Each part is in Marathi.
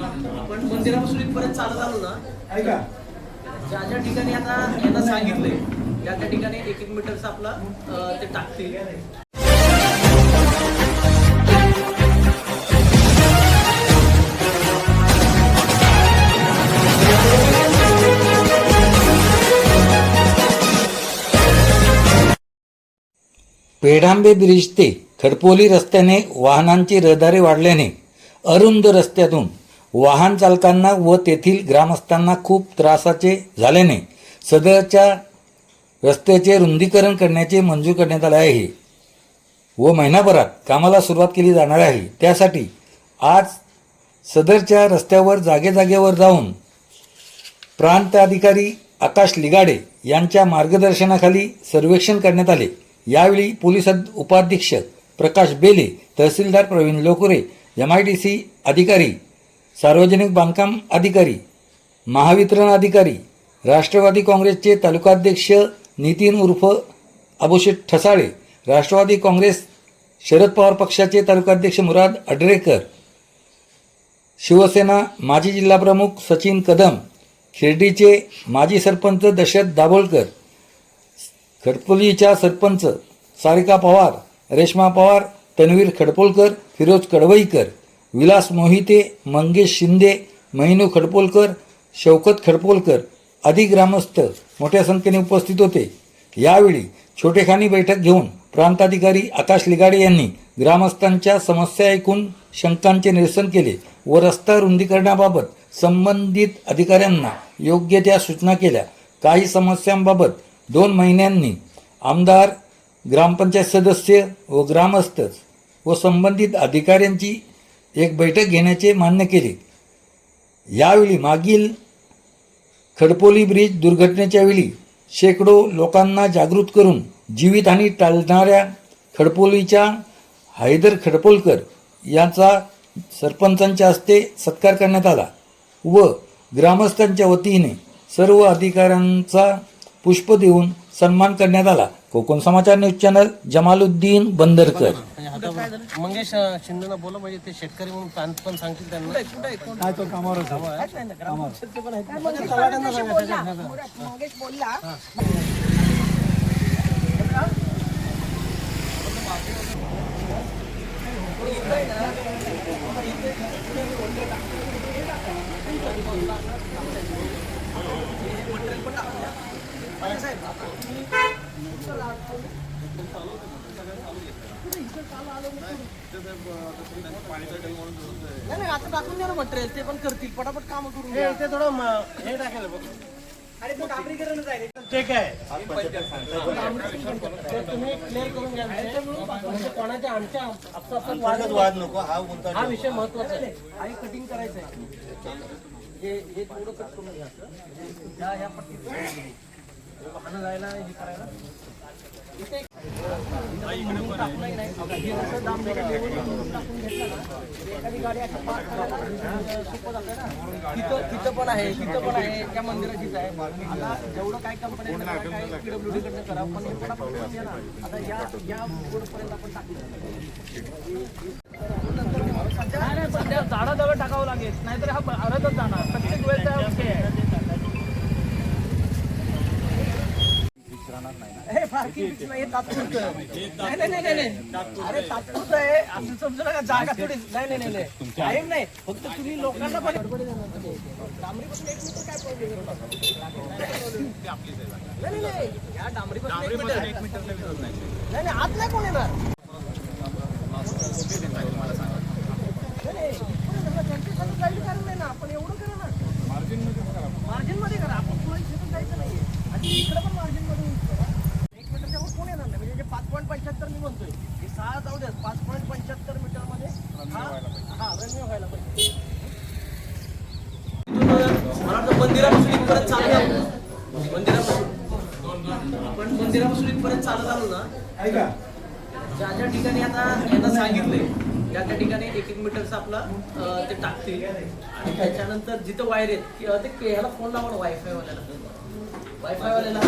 पण मंदिरापासून इथपर्यंत चालत आलो ना ऐका. ज्या ज्या ठिकाणी आता यांना सांगितलंय त्या त्या ठिकाणी एक एक मीटरचं आपलं अं, ते टाकतील. पेढांबे ब्रिज ते खडपोली रस्त्याने वाहनांची रहदारी वाढल्याने अरुंद रस्त्यातून वाहन चालकांना व तेथील ग्रामस्थांना खूप त्रासाचे झाल्याने सदरच्या रस्त्याचे रुंदीकरण करण्याचे मंजूर करण्यात आले आहे. व महिनाभरात कामाला सुरुवात केली जाणार आहे. त्यासाठी आज सदरच्या रस्त्यावर जागेजागेवर जाऊन प्रांताधिकारी आकाश लिगाडे यांच्या मार्गदर्शनाखाली सर्वेक्षण करण्यात आले. यावेळी पोलीस उपाधीक्षक प्रकाश बेले तहसीलदार Pravin Lokure M I D C अधिकारी सार्वजनिक बांधकाम अधिकारी महावितरण अधिकारी राष्ट्रवादी काँग्रेसचे तालुकाध्यक्ष नितीन उर्फ अबुशेठ ठसाळे राष्ट्रवादी काँग्रेस शरद पवार पक्षाचे तालुकाध्यक्ष मुराद अडरेकर शिवसेना माजी जिल्हाप्रमुख सचिन कदम खिर्डीचे माजी सरपंच दशरथ दाभोळकर खडपोलीच्या सरपंच सारिका पवार रेश्मा पवार तन्वीर खडपोलकर फिरोज कडवईकर विलास मोहिते मंगेश शिंदे महिनू खडपोलकर शौकत खडपोलकर आदी ग्रामस्थ मोठ्या संख्येने उपस्थित होते. यावेळी छोटेखानी बैठक घेऊन प्रांताधिकारी आकाश लिगाडे यांनी ग्रामस्थांच्या समस्या ऐकून शंकांचे निरसन केले व रस्ता रुंदीकरणाबाबत संबंधित अधिकाऱ्यांना योग्य त्या सूचना केल्या. काही समस्यांबाबत दोन महिन्यांनी आमदार ग्रामपंचायत सदस्य व ग्रामस्थ व संबंधित अधिकाऱ्यांची एक बैठक घेण्याचे मान्य केले. यावेळी मागील खडपोली ब्रिज दुर्घटनेच्या वेळी शेकडो लोकांना जागृत करून जीवितहानी टाळणाऱ्या खडपोलीच्या हैदर खडपोलकर यांचा सरपंचांच्या हस्ते सत्कार करण्यात आला व ग्रामस्थांच्या वतीने सर्व अधिकाऱ्यांचा पुष्प देऊन सन्मान करण्यात आला. Konkan Samachar news channel Jamaluddin Bandarkar. Mangesh शिंदेना बोला म्हणजे ते शेतकरी म्हणून पण सांगतील त्यांना. नाही नाही आता टाकून द्या ना मटेरियल ते पण करतील. पटापट काम करून हे ते थोडं म- हे टाकेल बघ. ते काय ते तुम्ही क्लिअर करून घ्या विषय. म्हणजे कोणाच्या आमच्या आपसात वाद वाद नको हा मुद्दा हा विषय महत्त्वाचा आहे. आणि कटिंग करायचं आहे हे हे थोडं कट करून घ्या. ह्या ह्या पट्टीत. तिथं तिथं पण आहे तिथं पण आहे त्या मंदिराचीच आहे आता जेवढं काय कंपनी काय करा पण हे आता या या बोर्डपर्यंत आपण टाकलं नाही, झाडाजवळ टाकावं लागेल नाहीतर हा अर्धच जाणार प्रत्येक वेळेचा हे फारकी बीच नाही, हे तात्पुरतं. नाही, नाही, नाही, नाही, नाही. अरे तात्पुरतं आहे. असं समजू नका जागा थोडी नाही नाही नाही नाही. नाही. फक्त तुम्ही लोकांना पण डांबरीपासून एक मीटर काय प्रॉब्लेम नाही नाही, नाही. या डांबरीपासून एक मीटर. नाही. नाही आत नाही कोण येणार? नाही, नाही. त्यांच्यासाठी कारण नाही ना. आपण एवढं करा. ना मार्जिनमध्ये करा. आपण पुढे जायचं नाहीये. आणि इकडे पण मार्जिनमध्ये use करा एक मीटरच्या वर कोण येणार नाही म्हणजे जे पाच पॉईंट पंच्याहत्तर मी म्हणतोय. हे सहा जाऊ द्या पाच पॉईंट पंच्याहत्तर मीटरमध्ये हा हा रन्यू व्हायला पाहिजे. इथून मला वाटतं मंदिरापासून इथपर्यंत चालत आलो मंदिरापासून. पण मंदिरापासून इथपर्यंत चालत आलो ना. ऐका. ज्या ज्या ठिकाणी आता यांना सांगितलंय त्या त्या ठिकाणी एक एक मीटरचं आपलं ते टाकतील. आणि त्याच्यानंतर जिथं वायर आहेत कि- ते ह्याला फोन लावा वायफाय वाल्याला. वायफाय वाल्याला.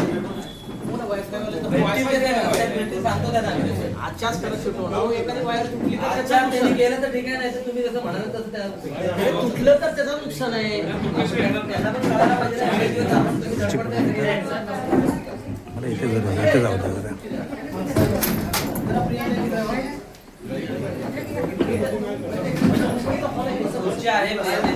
आजच्याच करा सुटू अहो एखादी वायर तुटली तर. गेलं ठीक आहे नाही तुम्ही जसं म्हणाल तसं त्याला तुटलं तर त्याचं नुकसान आहे त्याला पण कळायला पाहिजे जाऊ.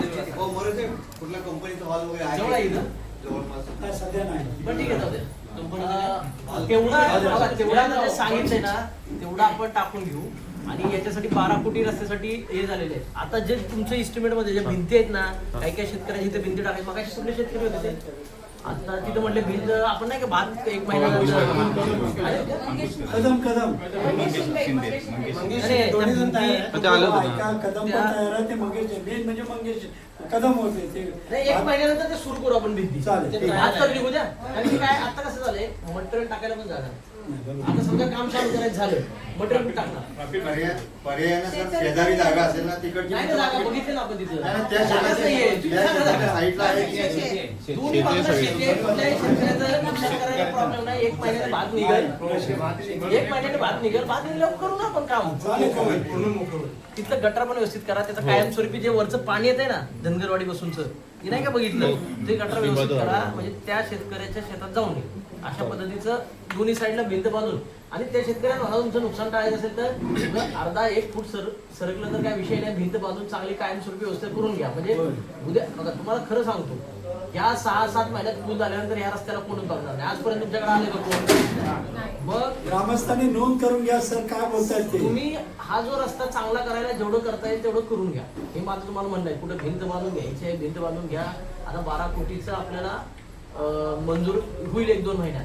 कुठल्या कंपनीचा हॉल वगैरे जवळ आहे? जवळपास सध्या नाही बरं ठीक आहे जाऊ तेवढा तेवढा सांगितलंय ना तेवढा आपण टाकून घेऊ. आणि याच्यासाठी बारा कोटी रस्त्यासाठी हे झालेले आहे आता जे तुमच्या इस्टिमेटमध्ये जे भिंती आहेत ना काही काही शेतकऱ्यांची भिंती टाकायची मग कुठले शेतकरी होते ते? आता तिथं म्हटले भिंत आपण नाही का भात एक महिना कदम कदम. भिंती- कदम ते मंगेश मेन म्हणजे मंगेश कदम होते ते. एक महिन्यानंतर ते सुरू करू आपण भिंती चालेल, ते ठीक आहे. आज तर निघू द्या. आणि काय आता कसं झालंय मटेरियल टाकायला पण जाणार आता समजा काम चालू करायचं झालं. मटेरियल टाकणार. पर्याय पर्यायानं जर शेजारी जागा असेल ना तिकडची नाही ना जागा बघितली ना आपण तिथं. नाही, त्या जागाच नाहीये. शेजारी तुम्ही त्या सांगा शेजारी जागा. साईडला आहे की दोन्ही बाजूला शेती आहे. कुठल्याही शेतकऱ्याचं नुकसान करायला प्रॉब्लेम नाही. एक महिन्याने भात निघेल. एक महिन्याने भात निघेल. भात निघल्यावर करू ना आपण काम. तिथलं गटर पण व्यवस्थित करा. त्याचं कायमस्वरूपी जे वरचं पाणी येते ना धनगरवाडी बसूनच हे नाही का बघितलं? ते गटर व्यवस्थित करा. म्हणजे त्या शेतकऱ्याच्या शेतात जाऊन अशा पद्धतीचं दोन्ही साईडला भिंत बांधून आणि त्या शेतकऱ्यांना मला तुमचं नुकसान टाळायचं असेल तर अर्धा एक फूट सर सरकलं तर काय विषय नाही. भिंत बांधून चांगली कायमस्वरूपी व्यवस्था करून घ्या. म्हणजे उद्या बघा तुम्हाला खरं सांगतो या सहा सात महिन्यात पूल झाल्यानंतर या रस्त्याला कोणच बघणार नाही. आजपर्यंत तुमच्याकडे आले का कोण? मग ग्रामस्थांनी नोंद करून घ्या सर काय बोलतायत ते. तुम्ही हा जो रस्ता चांगला करायला जेवढं करता येईल तेवढं करून घ्या. हे माझं तुम्हाला म्हणणं आहे. कुठं भिंत बांधून घ्यायची आहे भिंत बांधून घ्या. आता बारा कोटीचं आपल्याला मंजूर होईल एक दोन महिन्यात.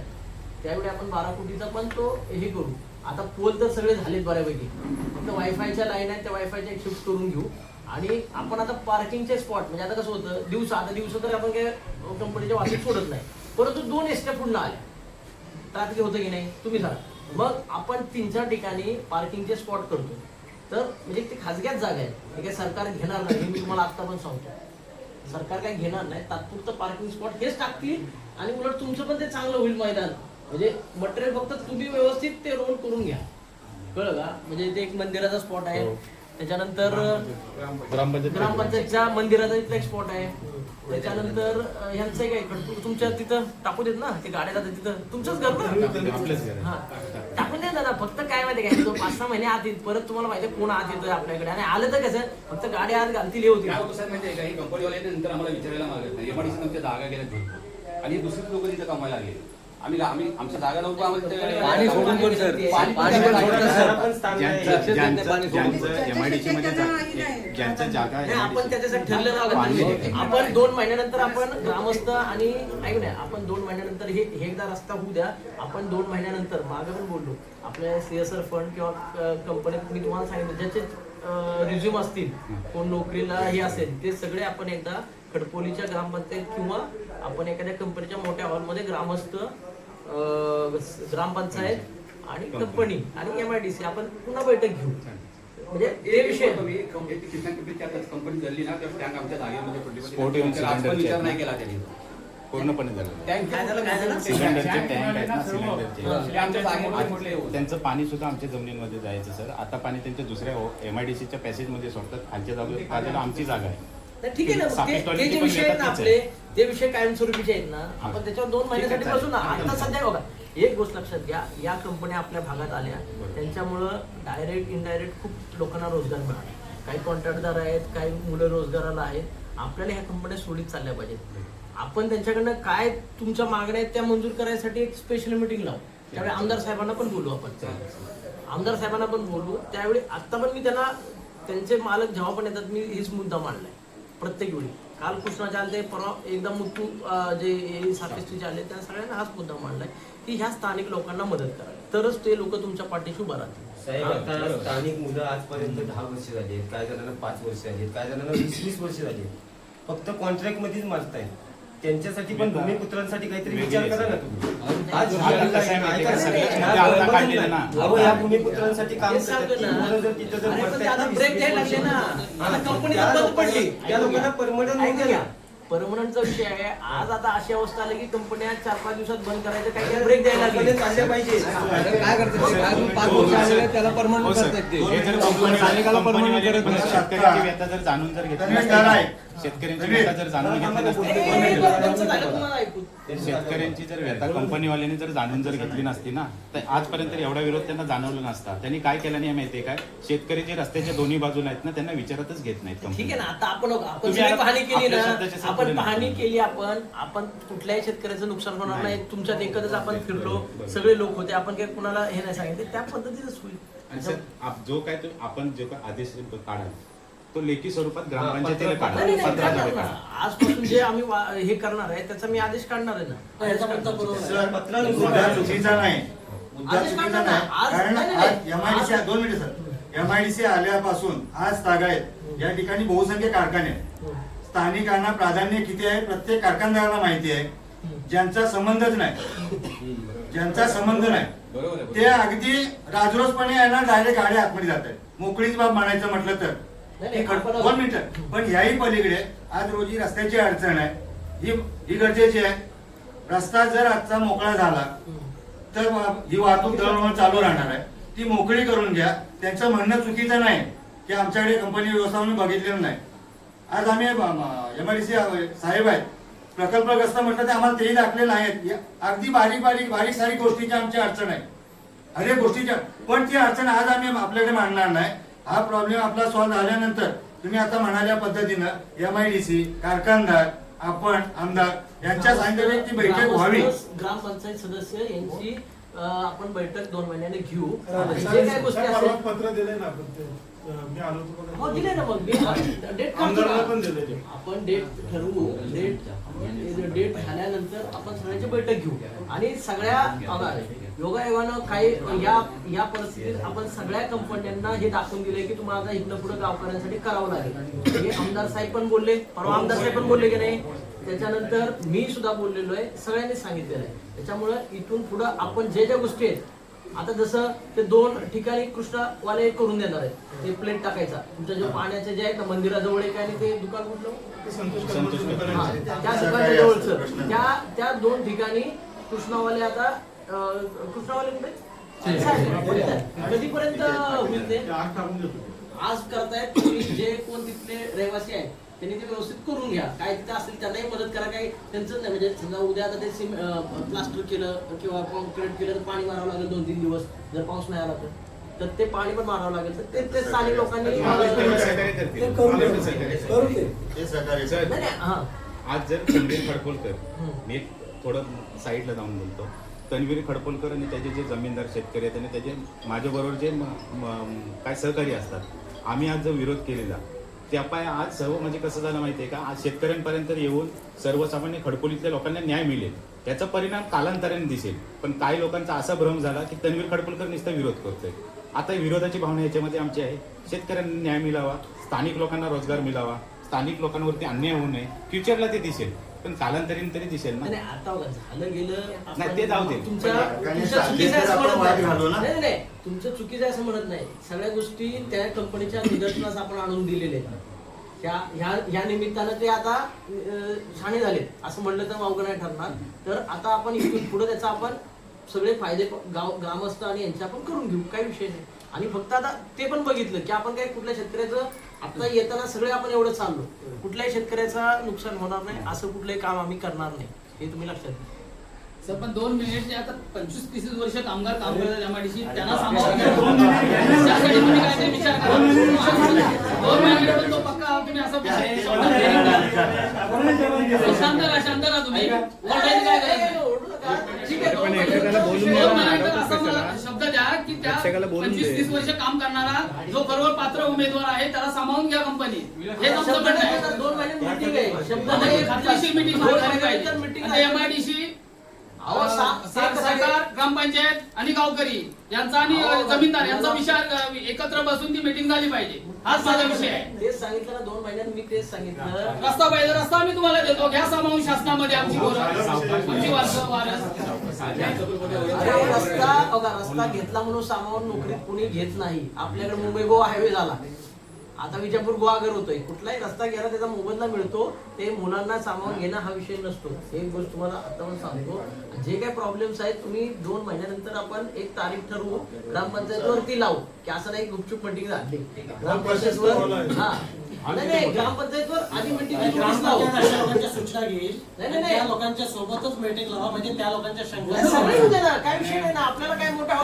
त्यावेळी आपण बारा कोटीचा पण तो हे करू. आता पोल तर सगळे झालेत बऱ्यापैकी. फक्त वायफायच्या लाईन आहेत त्या वायफायच्या शिफ्ट करून घेऊ. आणि आपण आता पार्किंगचे स्पॉट म्हणजे आता कसं होतं दिवसा आता दिवसा तर आपण काय कंपनीच्या वाहतूक सोडत नाही. परंतु दोन एसट्या पुन्हा आल्या. रात्री होतं की नाही तुम्ही सांगा. मग आपण तीन चार ठिकाणी पार्किंगचे स्पॉट करतो. तर म्हणजे ते खाजग्याच जागा आहे काय सरकार घेणार नाही मी तुम्हाला आता पण सांगतो सरकार काय घेणार नाही तात्पुरतं पार्किंग स्पॉट हेच टाकतील आणि उलट तुमचं पण ते चांगलं होईल मैदान. म्हणजे मटेरियल फक्त तुम्ही व्यवस्थित ते रोल करून घ्या. कळलं का? म्हणजे ते एक मंदिराचा स्पॉट आहे. त्याच्यानंतर ग्रामपंचायतच्या मंदिराचा इथला एक स्पॉट आहे. त्याच्यानंतर आहे. खडपूर तुमच्या तिथं टाकू देत ना? ते गाड्या जातात तिथं. तुमचंच घर ना? हा. टाकून देत ना फक्त काय माहिती काय तो पाच सहा महिने आत येईल परत तुम्हाला माहिती कोण आत येतोय आपल्याकडे. आणि आलं तर कसं? फक्त गाडी आत घालतील हे काय होतं साहेब माहितीये का? ही कंपनीवाले नंतर आम्हाला विचारायला मागत नाही. जागा गेल्या आणि दुसरी लोक तिथे कमायला लागले. आम्ही आम्ही आमच्या जागा नव्हतो पाणी सोडून पण सर. पाणी पाणी सोडलं सर. ज्यांचं एमआयडीसी मध्ये जागा नाही, आपण त्याच्यासाठी आहोत. आपण दोन महिन्यानंतर आपण ग्रामस्थ आणि ऐक नाही आपण दोन महिन्यानंतर हे हे एकदा रस्ता होऊ द्या. आपण दोन महिन्यानंतर मागे पण बोललो. आपल्या सीएसआर फंड किंवा कंपनीत मी तुम्हाला सांगितलं ज्याचे रिझ्यूम असतील कोण नोकरीला हे असेल ते सगळे आपण एकदा खडपोलीच्या ग्रामपंचायत किंवा आपण एखाद्या कंपनीच्या मोठ्या हॉलमध्ये ग्रामस्थ ग्रामपंचायत आणि कंपनी. आणि एमआयडीसी आपण पुन्हा बैठक घेऊ. म्हणजे ते विषय. तुम्ही कंपनी झाली ना तर टँक आमच्या जागेमध्ये पडली. आज पण विचार. नाही केला त्यांनी. पूर्णपणे झालं. त्यांचं पाणी सुद्धा आमच्या जमिनीमध्ये जायचं सर. आता पाणी त्यांच्या दुसऱ्या एमआयडीसीच्या पॅसेजमध्ये सोडतात. खालच्या जागेवर आमची जागा आहे. ठीक आहे ना जे विषय कायमस्वरूपीचे आहेत ना आपण त्याच्यावर दोन महिन्यासाठी बसू ना. आता सध्या बघा एक गोष्ट लक्षात घ्या या कंपन्या आपल्या भागात आल्या त्यांच्यामुळं डायरेक्ट इनडायरेक्ट खूप लोकांना रोजगार मिळाला. काही कॉन्ट्रॅक्टदार आहेत काही मुलं रोजगाराला आहेत. आपल्याला ह्या कंपन्या सोडीत चालल्या पाहिजेत. आपण त्यांच्याकडनं काय तुमच्या मागण्या आहेत त्या मंजूर करायसाठी एक स्पेशल मिटिंग लावू. त्यावेळी आमदार साहेबांना पण बोलू आपण. आमदार साहेबांना पण बोलू. त्यावेळी आता पण मी त्यांना त्यांचे मालक जेव्हा पण येतात मी हेच मुद्दा मांडलाय प्रत्येक वेळी. काल कृष्णाचे आले परवा एकदा मुत्तू जे सातिस्टीचे आले त्या सगळ्यांना हाच मुद्दा मांडलाय की ह्या स्थानिक लोकांना मदत करा. तरच ते लोक तुमच्या पाठीशी उभा राहतील. साहेब आता स्थानिक मुलं आजपर्यंत दहा वर्ष झाली आहेत काय जणांना पाच वर्ष झाली आहेत काय जणांना वीस वीस वर्ष झाली आहेत. फक्त कॉन्ट्रॅक्ट मध्येच मारतायत. त्यांच्यासाठी पण भूमिपुत्रांसाठी काहीतरी विचार करा ना तुम्ही आज. नाही. ह्या भूमिपुत्रांसाठी काम जर तिथं जर अरे पण ते पडतायत आता वीस- break वीस द्यायला लागले वर्ष. ना. आता company त्या बंद लोकांना- पडली. त्या लोकांना परमनंट घ्या. परमनंटचा विषय आहे. आज आता अशी अवस्था आली की कंपन्या चार पाच दिवसात बंद करायचं काही काही ब्रेक द्यायला लागले चालले पाहिजे. काय करतात ते? अजून पाच वर्ष आलेले आहेत, त्याला हो परमनंट सर. करतात ते. हे करत. शेतकऱ्यांची व्यथा जर जाणून जर घेतली शेतकऱ्यांची व्यथा जर जाणून घेतली शेतकऱ्यांची जर व्यथा कंपनीवाल्यांनी जर जाणून जर घेतली नसती ना तर आजपर्यंत एवढा विरोध त्यांना जाणवला नसता. त्यांनी काय केलं नाही माहितीये काय? शेतकरी जे रस्त्याच्या दोन्ही बाजूला आहेत ना त्यांना विचारतच घेत नाहीत ठीक आहे ना आता आपण आपण पाहणी केली आपण आपण कुठल्याही शेतकऱ्याचं नुकसान होणार नाही. तुमच्यात एकत्रच आपण फिरलो. सगळे लोक होते आपण काही कुणाला हे नाही सांगितले त्या पद्धतीनेच आणि होईल सर आप- जो काय तो आपण जो काय आदेश काढाल तो लेखी स्वरूपात ग्रामपंचायतीला पत्र- काढा नाही, नाही, पत्राद्वारे करणार काढा ना. आजपासून जे आम्ही वा- हे करणार आहे त्याचा मी आदेश काढणार आहे ना याचा मुद्दा बरोबर आहे. सर, मुद्दा चुकीचा नाही मुद्दा आदेश चुकीचा काढा ना. नाही आज- कारण नाही, आज नाही. एमआयडीसी आज- दोन मिनिट सर एमआयडीसी आल्यापासून आज तागायत या ठिकाणी बहुसंख्य कारखाने आहेत. स्थानिकांना प्राधान्य किती आहे प्रत्येक कारखानदाराला माहिती आहे. ज्यांचा संबंधच नाही. ज्यांचा संबंध नाही. ते अगदी राजरोसपणे आहे ना डायरेक्ट गाड्या आतमध्ये जात आहेत. मोकळीच बाब म्हणायचं म्हटलं तर. दोन मिनिटं पण याही पलीकडे आज रोजी रस्त्याची अडचण आहे. ही ही गरजेची आहे. रस्ता जर आजचा मोकळा झाला तर ही वाहतूक दळणवळण चालू राहणार आहे. ती मोकळी करून घ्या. त्यांचं म्हणणं चुकीचं नाही. की आमच्याकडे कंपनी व्यवस्थापन बघितलेलं नाही. आज आम्ही एमआयडीसी साहेब आहेत. प्रकल्पग्रस्त म्हटलं तर आम्हाला तेही दाखले नाहीत. या- अगदी बारीक बारीक बारीक सारीक गोष्टीची आमची अडचण आहे. हरेक गोष्टीच्या पण ती अडचण आज आम्ही आपल्याकडे मांडणार नाही. हा प्रॉब्लेम आपला सॉल्व्ह झाल्यानंतर तुम्ही आता म्हणाल्या पद्धतीनं एमआयडीसी कारखानदार आपण आमदार यांच्या सांगितलं ती बैठक व्हावी. ग्रामपंचायत सदस्य यांची आपण बैठक दोन महिन्याने घेऊ. पत्र दिलंय ना ते. मी आलो होतो हो. दिले ना मग. मी डेट आमदाराला पण दिले ते. आपण डेट ठरवू. डेट डेट झाल्यानंतर आपण सगळ्यांची बैठक घेऊ. आणि सगळ्या योगायोगानं काही या या परिस्थितीत आपण सगळ्या कंपन्यांना हे दाखवून दिले की तुम्हाला आता इथनं पुढे गावकऱ्यांसाठी करावं लागेल. हे आमदार साहेब पण बोलले. परवा आमदार साहेब पण बोलले की नाही. त्याच्यानंतर मी सुद्धा बोललेलो आहे. सगळ्यांनी सांगितलेलं आहे. त्याच्यामुळं इथून पुढं आपण जे ज्या गोष्टी आहेत आता जसं ते दोन ठिकाणी कृष्णवाले करून देणार आहेत ते प्लेट टाकायचा. तुमच्या जो पाण्याचे जे आहेत ना मंदिराजवळ एक आहे आणि ते दुकान कुठलं? हा. त्या दुकानाच्या जवळचं. त्या त्या दोन ठिकाणी कृष्णावाले आता अं, कृष्णावाले कुठे? कधीपर्यंत होईल ते? आज करतायत जे कोण तिथले रहिवासी आहेत त्यांनी ते व्यवस्थित करून घ्या. काय तिथे असेल त्यांनाही मदत करा. काही त्यांचं नाही. म्हणजे समजा उद्या आता ते सिम प्लास्टर केलं किंवा कॉन्क्रीट केलं तर पाणी मारावं लागेल दोन तीन दिवस. जर पाऊस नाही आला तर. तर ते पाणी पण मारावं लागेल. तर ते ते स्थानिक लोकांनी ते. करून. करून. हे सहकार्य सर, नाही नाही हा. आज जर तन्वीर खडकोलकर. मी एक थोडं साईडला जाऊन बोलतो. तन्वीर खडकोलकर आणि त्याचे जे जमीनदार शेतकरी आहेत आणि त्याचे माझ्याबरोबर जे म- म- काय सहकारी असतात आम्ही आज जो विरोध केलेला त्या पाय आज सर्व म्हणजे कसं झालं माहिती आहे का? आज शेतकऱ्यांपर्यंत येऊन सर्वसामान्य खडकोलीतल्या लोकांना न्याय मिळेल. त्याचा परिणाम कालांतराने दिसेल. पण काही लोकांचा असा भ्रम झाला की तन्वीर खडकोलकर नुसता विरोध करतोय. आता विरोधाची भावना याच्यामध्ये आमची आहे. शेतकऱ्यांना न्याय मिळावा स्थानिक लोकांना रोजगार मिळावा स्थानिक लोकांवरती अन्याय होऊ नये फ्युचरला ते दिसेल. पण कालांतरीने तरी दिसेल ना. नाही नाही, आता बघा, झालं गेलं आपण- नाही, ते जाऊ दे. तुमच्या पण कारण तुमच्या सांगितलं चुकीचं असं आपण म्हणत वाद नाही. घालू ना. नाही नाही, नाही तुमचं चुकीचं आहे असं म्हणत नाही. सगळ्या गोष्टी त्या कंपनीच्या निदर्शनास आपण आणून दिलेले आहेत. त्या ह्या ह्या निमित्तानं ते आता अं, छाणे झालेत. असं म्हणलं तर वावगं नाही ठरणार. तर आता आपण इथून पुढे त्याचा आपण सगळे फायदे प- गाव ग्रामस्थ आणि यांचे आपण करून घेऊ. काही विषय नाही. आणि फक्त आता ते पण बघितलं की आपण काय कुठल्या शेतकऱ्याचं आता येताना सगळे आपण एवढं चाललो. कुठल्याही शेतकऱ्याचं नुकसान होणार नाही असं कुठलंही काम आम्ही करणार नाही हे तुम्ही लक्षात घ्या. सर पण दोन मिनिट जे आता पंचवीस तीस वर्ष कामगार काम करतात एमआयडीसी त्यांना सांभाळून घ्या. त्यासाठी तुम्ही काहीतरी विचार करा. दोन पण तो पक्का तुम्ही असं? शांत राहा शांत राहा तुम्ही. ओरडायची काय गरज नाही. ठीक आहे दोन महिने दोन महिन्यानंतर असं मला शब्द द्या की त्या पंचवीस तीस वर्ष काम करणारा जो बरोबर पात्र उमेदवार आहे त्याला सामावून घ्या कंपनी हे तुमचं म्हणणं आहे. दोन महिन्यात मीटिंग आहे. शब्द मीटिंग. एमआयडीसी अहो, सा- ते कसं आहे? सरकार ग्रामपंचायत आणि गावकरी यांचा आणि अहो, जमीनदार यांचा अ, एकत्र बसून ती मीटिंग झाली पाहिजे. हाच माझा विषय आहे. तेच सांगितलं ना दोन महिन्यात मी तेच सांगितलं. रस्ता पाहिजे रस्ता आम्ही तुम्हाला देतो. घ्या सामावून शासनामध्ये आमची पोरं. आमची वारस वारस अरे रस्ता बघा रस्ता घेतला म्हणून सामावून नोकरीत कुणी घेत नाही. आपल्याकडे मुंबई गोवा हायवे झाला. आता विजापूर गुहागर होतोय. कुठलाही रस्ता गेला त्याचा मोबदला मिळतो ते मुलांना सामावून घेणं हा विषय नसतो. एक गोष्ट तुम्हाला आता पण सांगतो जे काही प्रॉब्लेम्स आहेत तुम्ही दोन महिन्यानंतर आपण एक तारीख ठरवू ग्रामपंचायतीवरती लावू की असं नाही गुपचूप मिटिंग झाली. ग्रामपंचायतीवर हा. नाही नाही ग्रामपंचायतीवर आधी अशा लोकांच्या सूचना घेईल. नाही, नाही, नाही. त्या लोकांच्या सोबतच मीटिंग लावा म्हणजे त्या लोकांच्या सगळे शंका येऊ दे ना काय विषय नाही ना आपल्याला काय मोठा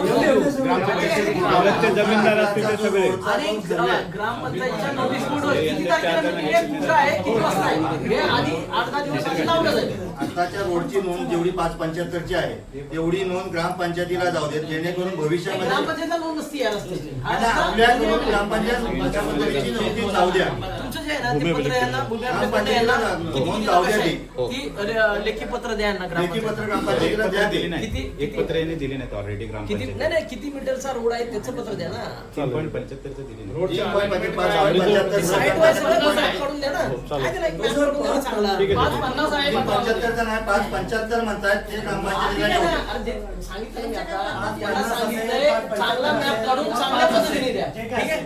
जमीनदार असतील ते सगळे. आणि ग्रा- ग्रामपंचायतच्या नोटीस बोर्डवर किती तारखेला meeting आहे, कुठं आहे किती वाजता आहे? हे आधी आठ दहा दिवस आधी लावलं जाईल. आताच्या रोडची नोंद जेवढी पाच पंच्याहत्तरची आहे तेवढी नोंद ग्रामपंचायतीला जाऊ देत. जेणेकरून भविष्यामध्ये ग्रामपंचायतला नोंद नसती या रस्त्याची. हा आता रस्ता- आपल्याकडून ग्रामपंचायत अशा पद्धतीची नोंदी जाऊ द्या. तुमचं जे आहे ना ते पत्र यांना भूमी अभिलेखमध्ये यांना किती नोंद किती जाऊ द्या लोकांची ती. आहे? ती अरे, लेखी पत्र द्या यांना लेखी ग्रामपंचायत पत्र ग्रामपंचायतीला. द्या. दिली ते. नाही. किती- एक पत्र यांनी दिली नाहीत ऑलरेडी किती ग्रामपंचायत नाही नाही किती मीटरचा रोड आहे त्याचं पत्र द्या ना. तीन पॉईंट पंच्याहत्तरचं दिली नाही. तीन point पंचेचाळीस, पंच्याहत्तर साईड बाय सगळं map काढून द्या ना. काय त्याला एक map काढून द्या ना चांगला. पाच पन्नास आहे तीन पन्नास. पंच्याहत्तर नाही पाच पंच्याहत्तर म्हणतात. ते ग्रामपंचायतीला ठीक आहे जाऊ ना? अरे जे सांगितलं मी आता. त्यांना सांगितलंय चांगला मॅप काढून चांगल्या पद्धतीने द्या. ठीक आहे.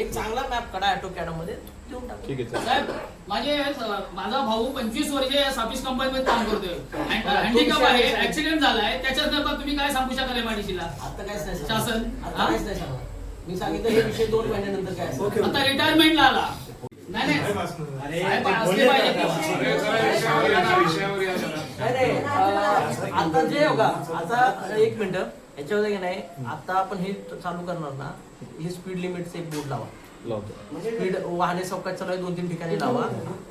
एक चांगला मॅप काढा ऑटो कॅडमध्ये. देऊन टाका. ठीक आहे सर साहेब माझे माझा भाऊ पंचवीस वर्ष या साफिस कंपनीमध्ये काम करतोय. हँडिकॅप आहे ऍक्सिडेंट झालाय. त्याच्या संदर्भात तुम्ही काय सांगू शकाल एमआयडीसीला आता काहीच नाही सांगणार. शासन? आता काहीच नाही सांगणार मी सांगितलं हे विषय दोन महिन्यानंतर काय. आता रिटायरमेंटला आला. नाही नाही. आता जे हो का आता एक मिनिट याच्यामध्ये की नाही आता आपण हे चालू करणार ना हे स्पीड लिमिटचे एक बोर्ड लावा. स्पीड वाहने चौकात चालू आहे दोन तीन ठिकाणी लावा.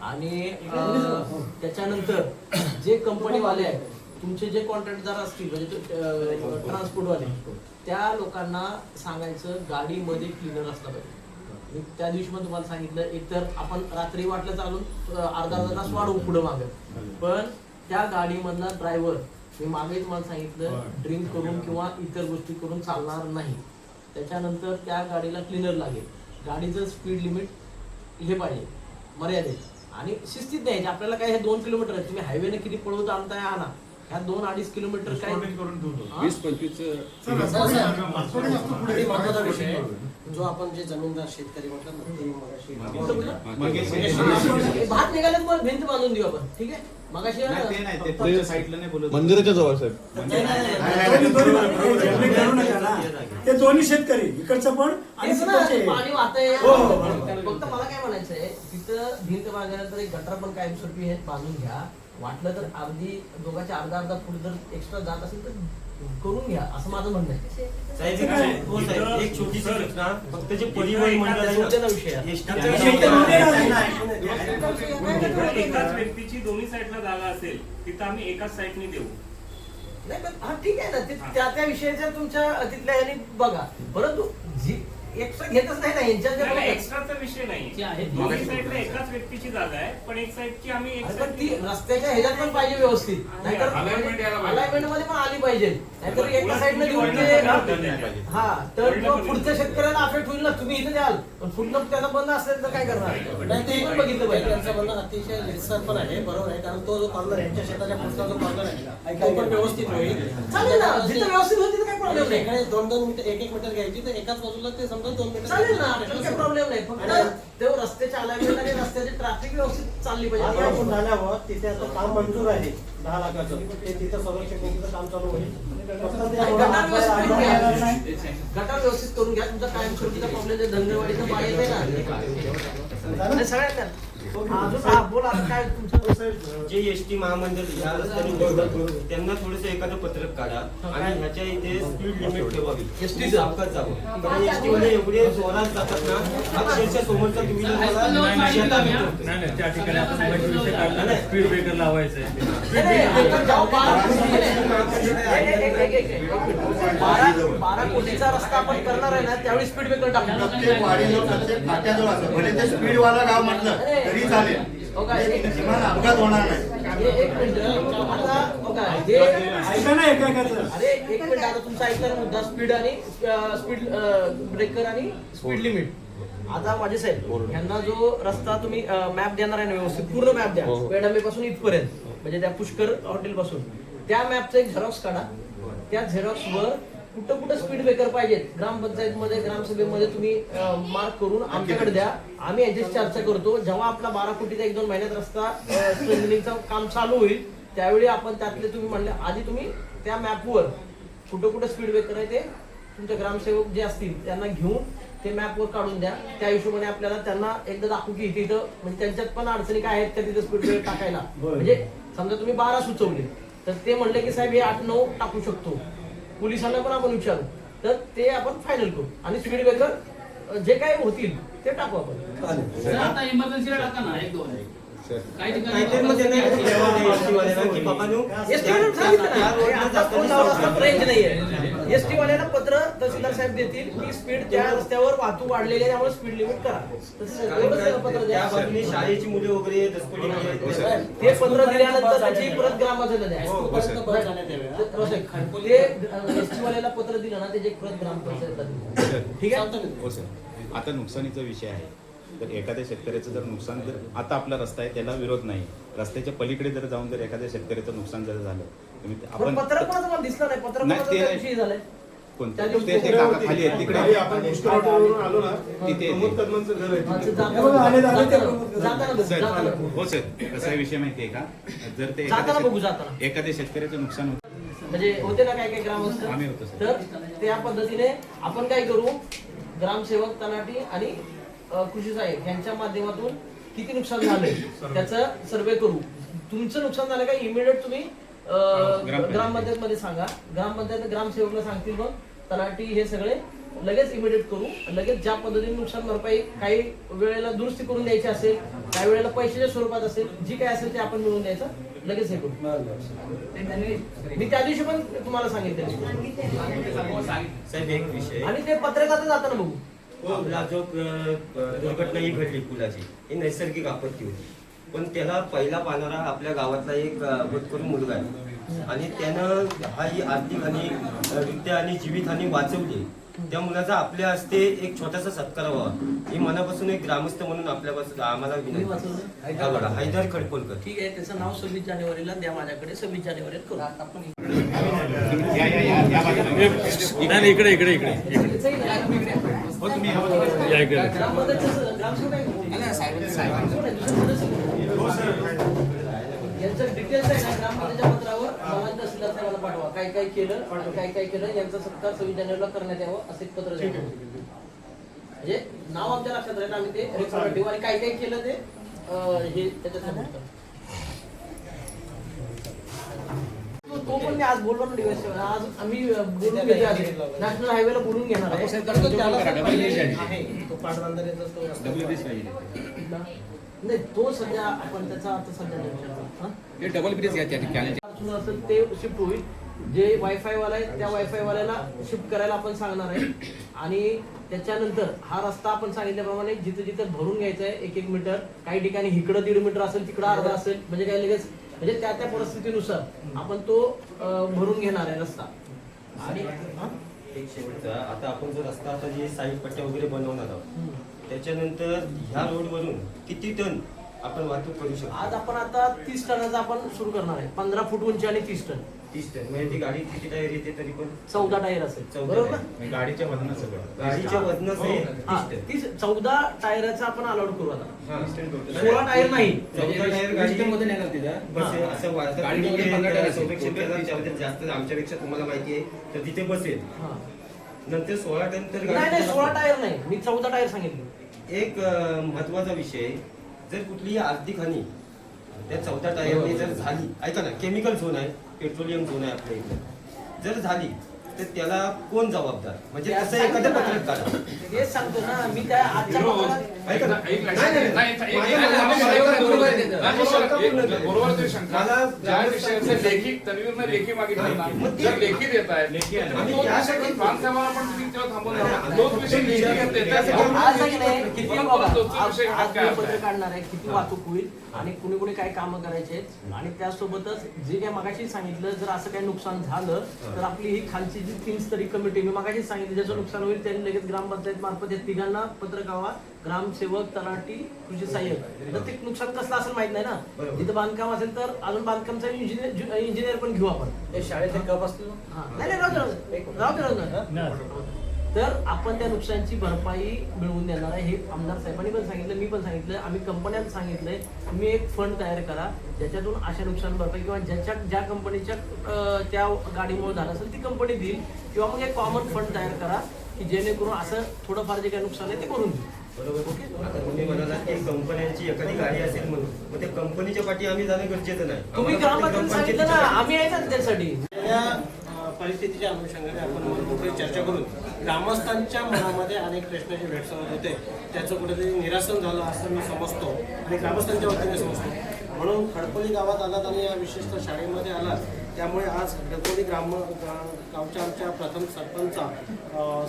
आणि अं, त्याच्यानंतर जे कंपनीवाले आहेत तुमचे जे कॉन्ट्रॅक्टदार असतील म्हणजे ट्रान्सपोर्टवाले त्या लोकांना सांगायचं गाडीमध्ये क्लिनर असला पाहिजे. मी त्या दिवशी पण तुम्हाला सांगितलं एकतर आपण रात्री वाटलं चालून अं, अर्धा अर्धा तास वाढवू पुढे मागे. पण त्या गाडीमधला ड्रायव्हर मी मागे तुम्हाला सांगितलं ड्रिंक करून किंवा इतर गोष्टी करून चालणार नाही. त्याच्यानंतर त्या गाडीला क्लिनर लागेल. गाडीचं स्पीड लिमिट हे पाहिजे. मर्यादित. आणि शिस्तीत द्यायचे आपल्याला काय हे दोन किलोमीटर आहे तुम्ही हायवेने किती पळवत आणताय आणा ह्या दोन अडीच किलोमीटर काय? हा? वीस पंचवीस आणि महत्त्वाचा विषय जो आपण जे जमीनदार शेतकरी म्हटलं ना ते हे भात निघाले तर भिंत बांधून देऊ आपण ठीक आहे मगाशी ते नाही ते पुढच्या साईडला नाही बोलत मंदिराच्या जवळ साहेब दोन्ही बरोबर आहे. जमीन करू नका ना. ते दोन्ही शेतकरी इकडचं पण आणि तेच ना, तिकडचे पाणी वाहतंय हो, हो. फक्त मला काय म्हणायचंय तिथं भिंत बांधल्यानंतर एक गटर पण कायमस्वरूपी हे बांधून घ्या वाटलं तर अर्धी दोघांच्या अर्धा अर्धा फूट जर एक्स्ट्रा जात असेल तर करून घ्या असं माझं म्हणणं आहे. साहेब, एक हो साहेब, एक छोटीशी सूचना. फक्त जे परिवहन मंडळ आहे विषय. आहे. एकाच व्यक्तीची दोन्ही साईडला जागा असेल तिथं आम्ही एकाच साईडने देऊ. नाही पण हा ठीक आहे ना ते त्या त्या विषयाच्या तुमच्या तिथल्या ह्याने बघा. परंतु जी एक्स्ट्रा घेतच नाही ना यांच्या ज्या नाही. एक्स्ट्राचा विषय जे नाही आहे ते. दोन्ही साईडला एकाच व्यक्तीची जागा आहे पण एक साईडची आम्ही एक अरे पण ती रस्त्याच्या ह्याच्यात पण पाहिजे व्यवस्थित. नाहीतर Alignment यायला पाहिजे. अलाइनमेंटमध्ये पण आली पाहिजे. नाहीतर एका साईडनं देऊन वळणं ते नाही पाहिजे. हा तर मग पुढच्या शेतकऱ्याला अफेक्ट होईल ना. तुम्ही इथे द्याल पण पुढलं त्याचा बंद असेल तर काय करणार? नाही ते पण बघितलं पाहिजे. त्यांचं म्हणणं अतिशय रितसर पण आहे. बरोबर आहे. कारण तो जो कॉर्नर यांच्या शेताच्या पुढचा जो कॉर्नर आहे तो पण व्यवस्थित होईल. चालेल ना. जिथं व्यवस्थित होती तर काय प्रॉब्लेम नाही दोन दोन मीटर एक एक मीटर घ्यायची. तर एकाच बाजूला ते समजा दोन चालेल ना आपल्याला काही प्रॉब्लेम नाही. फक्त ते रस्त्याच्या अलाइनमेंट आणि रस्त्याची ट्रॅफिक व्यवस्थित चालली आता आपण पाहिजे झाल्यावर तिथे आता काम मंजूर आहे. दहा लाखाचं. ते तिथं संरक्षण काम चालू होईल. फक्त ते गटार व्यवस्थित करून घ्या. आपल्याला- गटार व्यवस्थित करून घ्या. तुमचा कायमस्वरूपीचा प्रॉब्लेम आहे. धंदेवाडीचं ना आणि सगळ्यात हा जे एस टी महामंडळ ह्या रस्त्याने त्यांना थोडस एखादं पत्रक काढा आणि ह्याच्या इथे स्पीड लिमिट ठेवावी SD चं? अपघात जावं कारण एस टी मध्ये एवढे जोरात जातात ना अक्षरशः समोरचा टू येतो. त्या ठिकाणी आपण स्पीड ब्रेकर लावायचं बारा कोटीचा रस्ता आपण करणार आहे ना त्यावेळी स्पीड ब्रेकर टाकू प्रत्येक वाडीजवळ प्रत्येक फाट्याजवळ असं भले ते स्पीडवाला गाव म्हटलं हो एक- किमान अपघात होणार नाही. हे एक मिनिट आता हो का, हे ऐका ना एकाचं अरे एक मिनिट आता तुमचा ऐकला ना मुद्दा. स्पीड आणि स्पीड ब्रेकर आणि स्पीड लिमिट. आता माझे साहेब यांना जो रस्ता तुम्ही मॅप देणार आहे ना व्यवस्थित पूर्ण मॅप द्या. पेडांबे पासून इथपर्यंत म्हणजे त्या पुष्कर हॉटेल पासून त्या मॅपचा एक झेरॉक्स काढा. त्या झेरॉक्स वर कुठं कुठं स्पीड ब्रेकर पाहिजेत? ग्रामपंचायतमध्ये ग्रामसभेमध्ये तुम्ही मार्क करून आमच्याकडे द्या. आम्ही याच्याशी चर्चा करतो. जेव्हा आपला बारा कोटीचा एक दोन महिन्यात रस्ता स्ट्रेंथनिंगचं काम चालू होईल त्यावेळी आपण त्यातले तुम्ही म्हणले आधी तुम्ही त्या मॅपवर कुठं कुठं स्पीड ब्रेकर आहे ते तुमचे ग्रामसेवक जे असतील त्यांना घेऊन ते मॅपवर काढून द्या. त्या हिशोबाने आपल्याला त्यांना एकदा दाखवू की इथे इथं म्हणजे त्यांच्यात पण अडचणी काय आहेत त्या तिथे स्पीड ब्रेकर टाकायला? म्हणजे समजा तुम्ही बारा सुचवले तर ते म्हणले की साहेब हे आठ नऊ टाकू शकतो. पोलिसांना पण आपण विचारू. तर ते आपण फायनल करू. आणि स्पीड ब्रेकर जे काही होतील ते टाकू आपण. सर आता इमर्जन्सीला टाका ना एक दोन. काही ठिकाणी बाबांनो, एसटी वाल्याला हे पत्र तहसीलदार साहेब देतील. की स्पीड त्या रस्त्यावर वाहतूक वाढलेली आहे त्यामुळे स्पीड लिमिट करा. पत्र त्या द्या शाळेची मुले वगैरे दसपडी मुले आहेत. ते पत्र दिल्यानंतर त्याची परत ग्रामपंचायतला द्या हो, हो, सर. ते एसटी वाल्याला पत्र दिलं ना त्याची परत. सर ठीक आहे? हो सर. आता नुकसानीचा विषय आहे. तर एखाद्या शेतकऱ्याचं जर नुकसान जर आता आपला रस्ता आहे त्याला विरोध नाही. रस्त्याच्या पलीकडे जर जाऊन जर एखाद्या शेतकऱ्याचं नुकसान जर झालं तर मी- पण आपण पत्र कोणाचं मला दिसलं नाही. पत्र नाही, कोणाचं ते त्या नाही. दिवशी झालंय. कोणतं? त्या दिवशी ते ते काका खाली तिकडे. तिथे हे सर. कसा विषय माहितीये का? जर ते एखाद्या शेतकऱ्याचं नुकसान होतं. म्हणजे होते ना काय काय ग्रामस्थ? आम्ही होतो, सर. तर त्या पद्धतीने आपण काय करू? ग्रामसेवक तलाठी आणि कृषी साहेब यांच्या माध्यमातून किती नुकसान झालंय? त्याचं सर्वे करू. तुमचं नुकसान झालं का इमिडिएट तुम्ही ग्रामपंचायत. मध्ये सांगा. ग्रामपंचायत ग्रामसेवकला सांगतील मग. तलाठी हे सगळे लगेच इमिडिएट करू. लगेच ज्या पद्धतीने नुकसान भरपाई काही वेळेला दुरुस्ती करून द्यायची असेल काही वेळेला पैशाच्या स्वरूपात असेल जी काय असेल ते आपण मिळवून द्यायचं लगेच हे करू. मी त्या दिवशी पण तुम्हाला सांगितलं आणि ते पत्रकात जाताना बघू. आपला जो दुर्घटना ही घडली पुलाची ही नैसर्गिक आपत्ती होती पण त्याला पहिला पाहणारा आपल्या गावातला एक अ, होतकरू मुलगा आहे आणि त्यानं हा ही आर्थिक आणि रित्या आणि जीवितहानी वाचवली त्या मुलाचा आपल्या हस्ते एक छोटासा सत्कार व्हावा ही मनापासून एक ग्रामस्थ म्हणून आपल्यापासून आम्हाला विनंती हा हैदर खडकोलकर ठीक आहे त्याचं नाव सव्वीस जानेवारीला द्या माझ्याकडे सव्वीस जानेवारीला करू आपण या या या या बाजूला. नाही नाही, इकडे इकडे इकडे यांचं डिटेल्स आहे ना ग्रामपंचायतच्या पत्रावर मला तहसीलदार साहेबांना पाठवा. काय काय केलं काय काय केलं यांचा सत्कार सव्वीस जानेवारीला करण्यात यावं असे एक पत्र म्हणजे नाव आमच्या लक्षात राहील आम्ही ते रेकॉर्ड ठेवू आणि काय काय केलं ते हे त्याच्यात नमूद करू. तो तो पण मी आज बोललो ना दिवस आज आम्ही बोलून घेतोय आज. नॅशनल हायवेला बोलून घेणार आहे. तो पाटबंधारेचा तो रस्ता. पाहिजे. नाही तो सध्या आपण त्याचा आता सध्या नाही. हा? हे डबल ब्रिज अडचण असेल ते शिफ्ट होईल. जे वायफाय वाला आहे त्या वायफाय वाल्याला शिफ्ट करायला आपण सांगणार आहे. आणि त्याच्यानंतर हा रस्ता आपण सांगितल्याप्रमाणे जिथे जिथे भरून घ्यायचा आहे एक एक मीटर काही ठिकाणी इकडं दीड मीटर असेल तिकडं अर्धा असेल म्हणजे काय लगेच म्हणजे त्या त्या परिस्थितीनुसार आपण तो भरून घेणार आहे रस्ता. आणि हा? एक शेवटचा आता आपण जो रस्ता आता जे साईड पट्ट्या वगैरे बनवणार आहोत त्याच्यानंतर ह्या रोडवरून किती टन आपण वाहतूक करू आज शकतो आपण आता तीस टनाचा आपण सुरू करणार आहे. पंधरा फूट उंची आणि तीस टन. तीस टन. म्हणजे ती गाडी किती टायर येते तरी पण? चौदा टायर असेल. चौदा बरोबर? ना टायर. म्हणजे गाडीच्या वजनात सगळं. गाडीच्या वजनासहित हा, तीस चौदा टायराचा आपण अलाउड करू आता. सोळा टायर नाही. चौदा टायर गाडी मध्ये नाही तिथं बसेल असं वाटतं गाडी वगैरे केलं जास्त आमच्यापेक्षा तुम्हाला माहिती आहे. तर तिथे बसेल हा. नंतर सोळा टन तर नाही नाही गाडी सोळा टायर नाही. मी चौदा टायर सांगितले. एक अं, महत्त्वाचा विषय जर कुठलीही आर्थिक हानी त्या चौदा टायरने जर झाली ऐका ना केमिकल झोन आहे पेट्रोलियम झोन आहे आपल्या इकडे. जर झाली तर त्याला कोण जबाबदार म्हणजे असं एखादं पत्रक काढा तेच सांगतो ना मी आजच्या ऐका ना विषयाचं लेखी मागितलं जर देत आहे आज आहे की नाही किती आज आज काय मी पत्र? काढणार आहे किती वाहतूक होईल आणि कुणी कुणी काय कामं करायचे आणि त्यासोबतच जे काय मगाशी सांगितलं जर असं काही नुकसान झालं तर आपली ही खालची ग्रामपंचायतीची तीन स्तरीय कमिटी मी मागाशी सांगितलं ज्याचं नुकसान होईल त्यांनी लगेच ग्रामपंचायत मार्फत या तिघांना पत्र कळवा ग्रामसेवक तलाठी कृषी सहाय्यक तर ते नुकसान कसलं असेल माहीत नाही ना जिथं बांधकाम असेल तर अजून बांधकामचा इंजिनियर इंजिनियर पण घेऊ आपण ते शाळेतले कप असतील ना? हा. नाही नाही राहू दे, राहू दे. तर आपण त्या नुकसानची भरपाई मिळवून देणार आहे. हे आमदार साहेबांनी पण सांगितलं मी पण सांगितलं आम्ही कंपन्यांना सांगितलंय तुम्ही एक फंड तयार करा ज्याच्यातून अशा नुकसान भरपाई किंवा ज्याच्या ज्या कंपनीच्या त्या गाडीमुळे झालं असेल ती कंपनी देईल. किंवा मग एक कॉमन फंड तयार करा की जेणेकरून असं थोडंफार जे काही नुकसान आहे ते करून देऊ. बरोबर. आता तुम्ही म्हणाला की कंपन्यांची एखादी गाडी असेल म्हणून मग त्या कंपनीच्या पाठी आम्ही जाणं गरजेचं नाही. तुम्ही आम्हाला फक्त ग्रामपंचायत सांगितलं ना आम्ही आहे ना त्यासाठी. या अ, परिस्थितीच्या अनुषंगाने आपण चर्चा करून ग्रामस्थांच्या मनामध्ये अनेक प्रश्न जे भेडसावत होते. त्याचं कुठेतरी निरासन झालं असं मी समजतो आणि ग्रामस्थांच्या वतीने समजतो. म्हणून खडकोली गावात आलात आणि या विशेषतः शाळेमध्ये आलात. त्यामुळे आज खडकोली ग्राम गावच्या आमच्या प्रथम सरपंच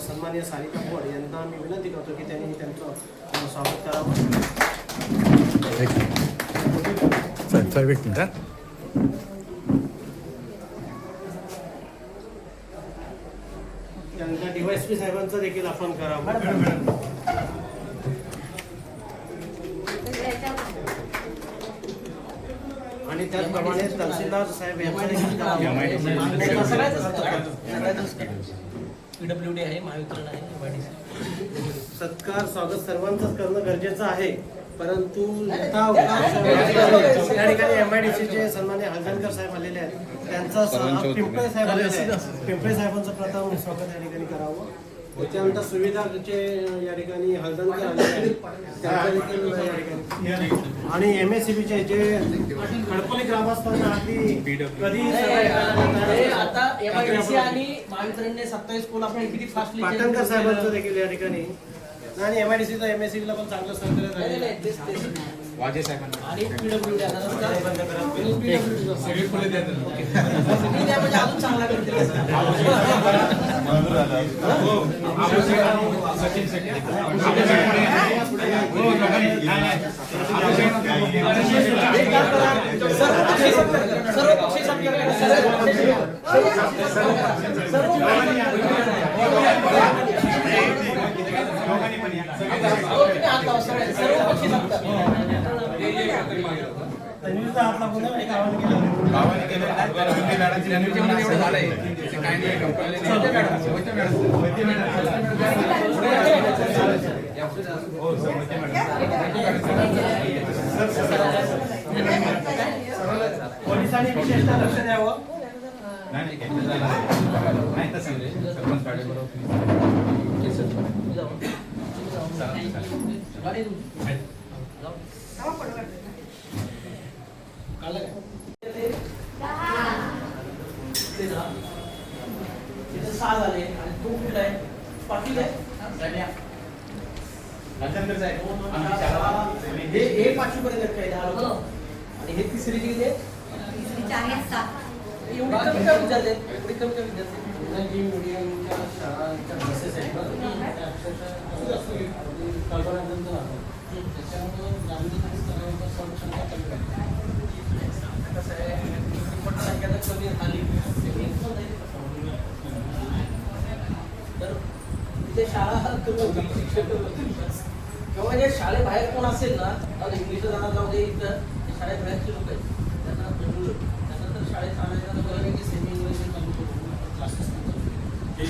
सन्मान्य सारिका बोड यांना मी विनंती करतो की त्यांनी त्यांचं स्वागत करावं त्यानंतर डीवायसपी साहेबांचं देखील आपण करावं आणि त्याचप्रमाणे तहसीलदार साहेब यांचं. सत्कार स्वागत सर्वांचंच करणं गरजेचं आहे. परंतु या ठिकाणी सन्मान्य साहेब आलेले आहेत. त्यांचा स- पिंपळे साहेब आलेले आहेत. पिंपळे साहेबांचं प्रथम स्वागत या ठिकाणी करावं. सुविधाचे या ठिकाणी हलदनकर आलेले आहेत. त्यांचं देखील या ठिकाणी. आणि एम एस सी बीचे जे खडकोली ग्रामस्थांना अगदी कधी आता आणि महावितरणने सत्तावीस पोल आपण किती फास्टली पाटणकर साहेबांचं देखील या ठिकाणी. आणि एमआयडीसीचा एमएससीबीला पण चांगलं सहकार्य नाही, नाही, झालेलं आहे नाही, तेच- तेच. वाजे साहेबांना. आणि पीडब्ल्यूडी आता रस्ता आणि PWD चा. सगळी द्या म्हणजे अजून चांगला करतील. एक काम करा, सर्व पक्षी सर्व पक्षी सर्व पोलिसांनी विशेषतः लक्ष द्यावं. नाही तसं नाही. सरपंच गाडीबरोबर गाडी तुमची. काढलं काय? ते दहा. तिथे सहा झाले आणि तो कुठला आहे पाटील आहे. हे हे पाचवी पर्यंत. आणि हे तिसरी किती आहे एवढी कमी का विद्यार्थी आहेत? एवढी कमी का विद्यार्थी आहेत? जी मीडियमच्या शाळांच्या बसेस संख्या तर कमी झाली तर तिथे शाळा कमी होती शिक्षक कमी किंवा जे शाळेबाहेर कोण असेल ना आता इंग्लिश जाणार जाऊ दे इथं जे शाळेबाहेरचे लोक